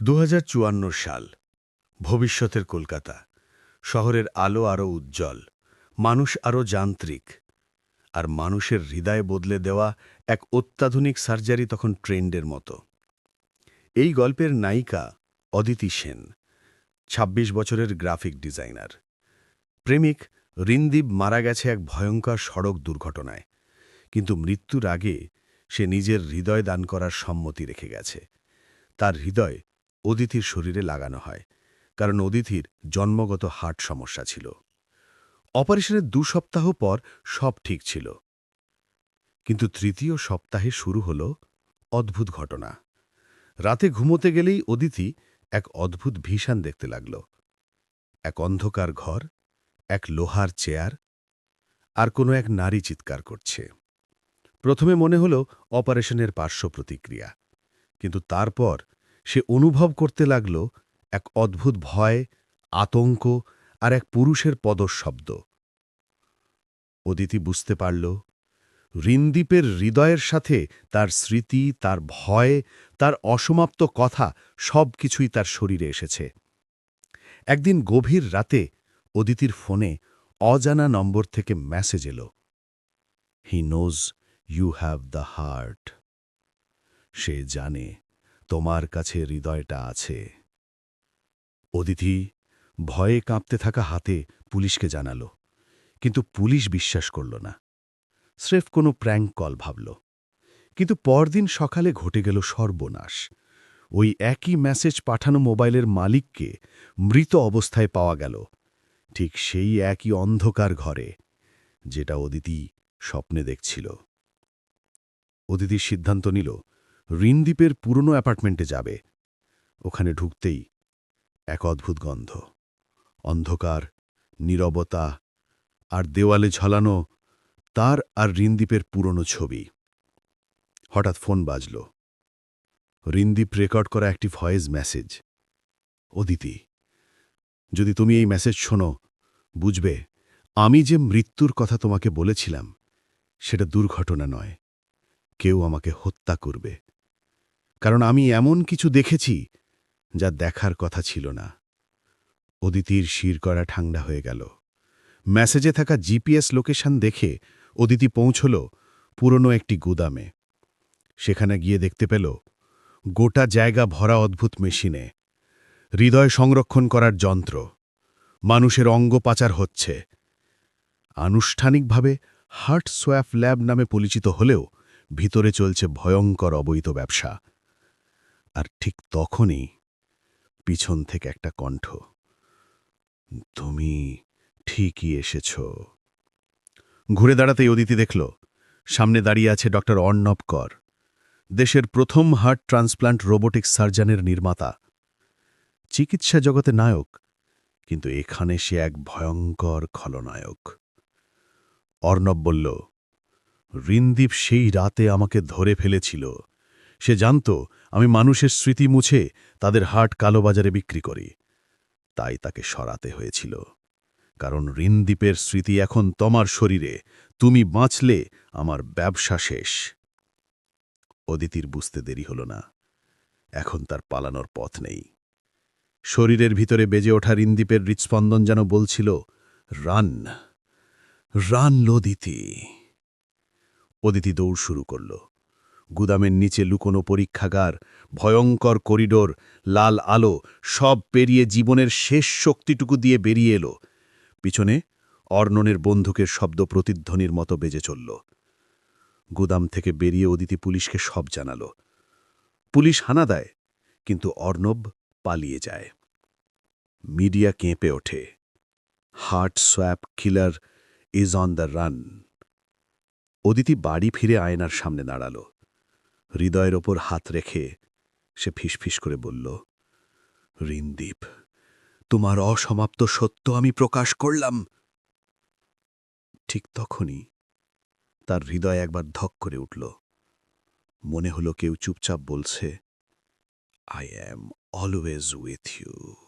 দু হাজার চুয়ান্ন সাল, ভবিষ্যতের কলকাতা। শহরের আলো আরও উজ্জ্বল, মানুষ আরও যান্ত্রিক, আর মানুষের হৃদয় বদলে দেওয়া এক অত্যাধুনিক সার্জারি তখন ট্রেন্ডের মতো। এই গল্পের নায়িকা অদিতি সেন ২৬ বছরের গ্রাফিক ডিজাইনার। প্রেমিক রিনদীপ মারা গেছে এক ভয়ঙ্কর সড়ক দুর্ঘটনায়, কিন্তু মৃত্যুর আগে সে নিজের হৃদয় দান করার সম্মতি রেখে গেছে। তার হৃদয় অদিতির শরীরে লাগানো হয়, কারণ অদিতির জন্মগত হার্ট সমস্যা ছিল। অপারেশনের দু সপ্তাহ পর সব ঠিক ছিল। কিন্তু তৃতীয় সপ্তাহে শুরু হল অদ্ভুত ঘটনা। রাতে ঘুমোতে গেলেই অদিতি এক অদ্ভুত ভীষণ দেখতে লাগল। এক অন্ধকার ঘর, এক লোহার চেয়ার, আর কোনো এক নারী চিৎকার করছে। প্রথমে মনে হল অপারেশনের পার্শ্ব প্রতিক্রিয়া, কিন্তু তারপর সে অনুভব করতে লাগল এক অদ্ভুত ভয়, আতঙ্ক আর এক পুরুষের পদশব্দ। অদিতি বুঝতে পারল রিনদীপের হৃদয়ের সাথে তার স্মৃতি, তার ভয়, তার অসমাপ্ত কথা সব কিছুই তার শরীরে এসেছে। একদিন গভীর রাতে অদিতির ফোনে অজানা নম্বর থেকে মেসেজ এলো। He knows you have the heart. সে জানে তোমার কাছে হৃদয়টা আছে। অদিতি ভয়ে কাঁপতে থাকা হাতে পুলিশকে জানাল, কিন্তু পুলিশ বিশ্বাস করল না। স্রেফ কোনো প্র্যাঙ্ক কল ভাবল, কিন্তু পরদিন সকালে ঘটে গেল সর্বনাশ। ওই একই মেসেজ পাঠানো মোবাইলের মালিককে মৃত অবস্থায় পাওয়া গেল, ঠিক সেই একই অন্ধকার ঘরে, যেটা অদিতি স্বপ্নে দেখছিল। অদিতির সিদ্ধান্ত নিল রিনদ্বীপের পুরনো অ্যাপার্টমেন্টে যাবে। ওখানে ঢুকতেই এক অদ্ভুত গন্ধ। অন্ধকার, নীরবতা আর দেওয়ালে ঝলানো তার আর রিনদ্বীপের পুরনো ছবি। হঠাৎ ফোন বাজল। রিনদ্বীপ রেকর্ড করা একটি ভয়েস মেসেজ। অদিতি, যদি তুমি এই মেসেজ শোনো, বুঝবে, আমি যে মৃত্যুর কথা তোমাকে বলেছিলাম, সেটা দুর্ঘটনা নয়। কেউ আমাকে হত্যা করবে। কারণ আমি এমন কিছু দেখেছি যা দেখার কথা ছিল না। অদিতির শির করা ঠান্ডা হয়ে গেল। মেসেজে থাকা জিপিএস লোকেশন দেখে অদিতি পৌঁছল পুরনো একটি গুদামে। সেখানে গিয়ে দেখতে পেল গোটা জায়গা ভরা অদ্ভুত মেশিনে। হৃদয় সংরক্ষণ করার যন্ত্র। মানুষের অঙ্গ পাচার হচ্ছে। আনুষ্ঠানিকভাবে হার্ট সোয়াফ ল্যাব নামে পরিচিত হলেও ভিতরে চলছে ভয়ঙ্কর অবৈধ ব্যবসা। আর ঠিক তখনই পিছন থেকে একটা কণ্ঠ, তুমি ঠিকই এসেছ। ঘুরে দাঁড়াতেই অদিতি দেখল, সামনে দাঁড়িয়ে আছে ডক্টর অর্ণব কর, দেশের প্রথম হার্ট ট্রান্সপ্লান্ট রোবোটিক সার্জনের নির্মাতা। চিকিৎসা জগতে নায়ক, কিন্তু এখানে সে এক ভয়ঙ্কর খলনায়ক। অর্ণব বলল রিনদীপ সেই রাতে আমাকে ধরে ফেলেছিল। সে জানত, আমি মানুষের স্মৃতি মুছে তাদের হাট কালোবাজারে বিক্রি করি। তাই তাকে সরাতে হয়েছিল। কারণ ঋণদ্বীপের স্মৃতি এখন তোমার শরীরে, তুমি বাঁচলে আমার ব্যবসা শেষ। অদিতির বুঝতে দেরি হল না। এখন তার পালানোর পথ নেই। শরীরের ভিতরে বেজে ওঠা রিনদীপের হৃৎস্পন্দন যেন বলছিল, রান রান লদিতি অদিতি দৌড় শুরু করল। গুদামের নিচে লুকোনো পরীক্ষাগার, ভয়ঙ্কর করিডোর, লাল আলো, সব পেরিয়ে জীবনের শেষ শক্তিটুকু দিয়ে বেরিয়ে এলো। পিছনে অর্ণনের বন্দুকের শব্দ প্রতিধ্বনির মতো বেজে চলল। গুদাম থেকে বেরিয়ে অদিতি পুলিশকে সব জানাল। পুলিশ হানা দেয়, কিন্তু অর্ণব পালিয়ে যায়। মিডিয়া কেঁপে ওঠে। Heart swap killer is on the run. Aditi বাড়ি ফিরে আয়নার সামনে দাঁড়াল। হৃদয়ের ওপর হাত রেখে সে ফিসফিস করে বলল, রিনদীপ, তোমার অসমাপ্ত সত্য আমি প্রকাশ করলাম। ঠিক তখনই তার হৃদয় একবার ধক করে উঠল। মনে হলো কেউ চুপচাপ বলছে I am always with you